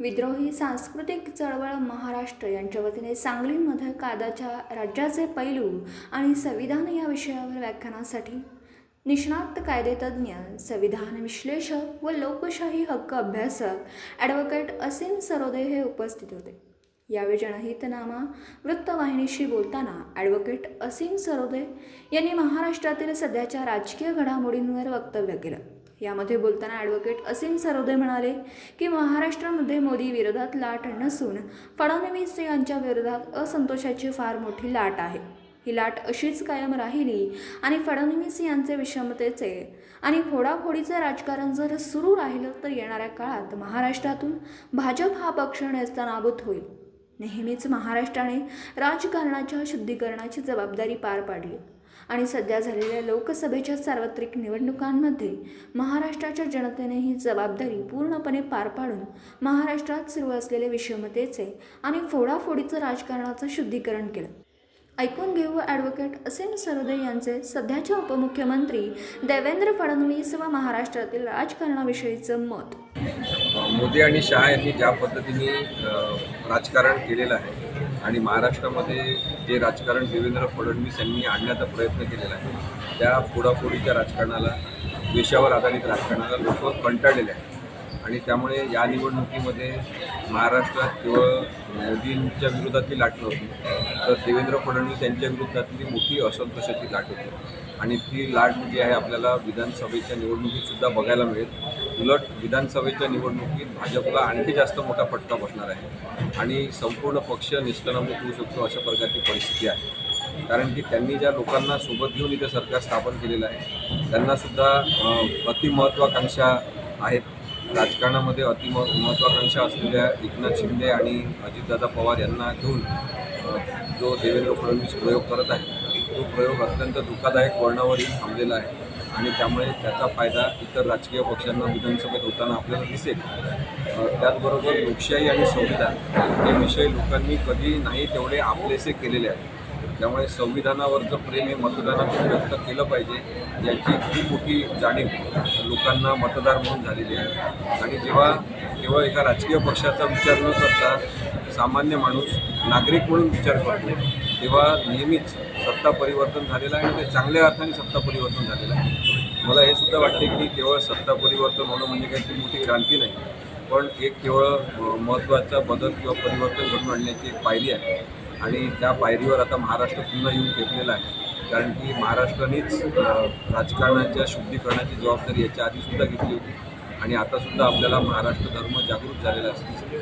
विद्रोही सांस्कृतिक चळवळ महाराष्ट्र यांच्या वतीने सांगलीमध्ये कायद्याच्या राज्याचे पैलू आणि संविधान या विषयावर व्याख्यानासाठी निष्णात कायदेतज्ञ संविधान विश्लेषक व लोकशाही हक्क अभ्यासक ॲडव्होकेट असीम सरोदे हे उपस्थित होते. यावेळी जनहितनामा वृत्तवाहिनीशी बोलताना ॲडव्होकेट असीम सरोदे यांनी महाराष्ट्रातील सध्याच्या राजकीय घडामोडींवर वक्तव्य केलं. यामध्ये बोलताना ॲडव्होकेट असीम सरोदे म्हणाले की महाराष्ट्रामध्ये मोदी विरोधात लाट नसून फडणवीस यांच्या विरोधात असंतोषाची फार मोठी लाट आहे. ही लाट अशीच कायम राहिली आणि फडणवीस यांचे विषमतेचे आणि फोडाफोडीचे राजकारण जर सुरू राहिलं तर येणाऱ्या काळात महाराष्ट्रातून भाजप हा पक्ष नेस्तनाबूत होईल. नेहमीच महाराष्ट्राने राजकारणाच्या शुद्धीकरणाची जबाबदारी पार पाडली. आणि सध्या झालेल्या लोकसभेच्या सार्वत्रिक निवडणुकांमध्ये महाराष्ट्राच्या जनतेने ही जबाबदारी पूर्णपणे पार पाडून महाराष्ट्रात सुरू असलेले विषमतेचे आणि फोडाफोडीचं राजकारणाचं शुद्धीकरण केलं. ऐकून घेऊ ॲडव्होकेट असीम सरोदे यांचे सध्याचे उपमुख्यमंत्री देवेंद्र फडणवीस व महाराष्ट्रातील राजकारणाविषयीचं मत. मोदी आणि शहा यांनी ज्या पद्धतीने राजकारण केलेलं आहे आणि महाराष्ट्रामध्ये जे राजकारण देवेंद्र फडणवीस यांनी आणण्याचा प्रयत्न केलेला आहे त्या फोडाफोडीच्या राजकारणाला देशावर आधारित राजकारणाला लोक कंटाळलेले आहेत. आणि त्यामुळे या निवडणुकीमध्ये महाराष्ट्रात केवळ मोदींच्या विरोधातली लाट नव्हती तर देवेंद्र फडणवीस यांच्या विरोधातली मोठी असंतोषाची लाट होती. आणि ती लाट जी आहे आपल्याला विधानसभेच्या निवडणुकीतसुद्धा बघायला मिळेल. उलट विधानसभेच्या निवडणुकीत भाजपला आणखी जास्त मोठा फटका बसणार आहे. आणि संपूर्ण पक्ष निष्ठनामूत होऊ शकतो अशा प्रकारची परिस्थिती आहे. कारण की त्यांनी ज्या लोकांना सोबत घेऊन इथे सरकार स्थापन केलेलं आहे त्यांनासुद्धा अ, अतिमहत्वाकांक्षा आहेत. राजकारणामध्ये अतिम महत्त्वाकांक्षा असलेल्या एकनाथ शिंदे आणि अजितदादा पवार यांना घेऊन जो देवेंद्र फडणवीस प्रयोग करत आहे तो प्रयोग अत्यंत धोकादायक वळणावरही थांबलेला आहे आणि त्यामुळे त्याचा फायदा इतर राजकीय पक्षांना विधानसभेत होताना आपल्याला दिसेल. त्याचबरोबर लोकशाही आणि संविधान हे विषय लोकांनी कधी नाही तेवढे आपलेसे केलेले आहेत. त्यामुळे संविधानावरचं प्रेम हे मतदानातून व्यक्त केलं पाहिजे याची खूप मोठी जाणीव लोकांना मतदार म्हणून झालेली आहे. आणि जेव्हा केवळ एका राजकीय पक्षाचा विचार न करता सामान्य माणूस नागरिक म्हणून विचार करतो. तेव्हा नेहमीच सत्ता परिवर्तन झालेलं आहे आणि ते चांगल्या अर्थाने सत्ता परिवर्तन झालेलं आहे. मला हे सुद्धा वाटते की केवळ सत्ता परिवर्तन होणं म्हणजे काही ती मोठी क्रांती नाही पण एक केवळ महत्त्वाचा बदल किंवा परिवर्तन घडून आणण्याची एक पायरी आहे. आणि त्या पायरीवर आता महाराष्ट्र पुन्हा येऊन टेकलेला आहे. कारण की महाराष्ट्रानेच राजकारणाच्या शुद्धीकरणाची जबाबदारी याच्या आधीसुद्धा घेतली होती. आणि आतासुद्धा आपल्याला महाराष्ट्र धर्म जागृत झालेला असते.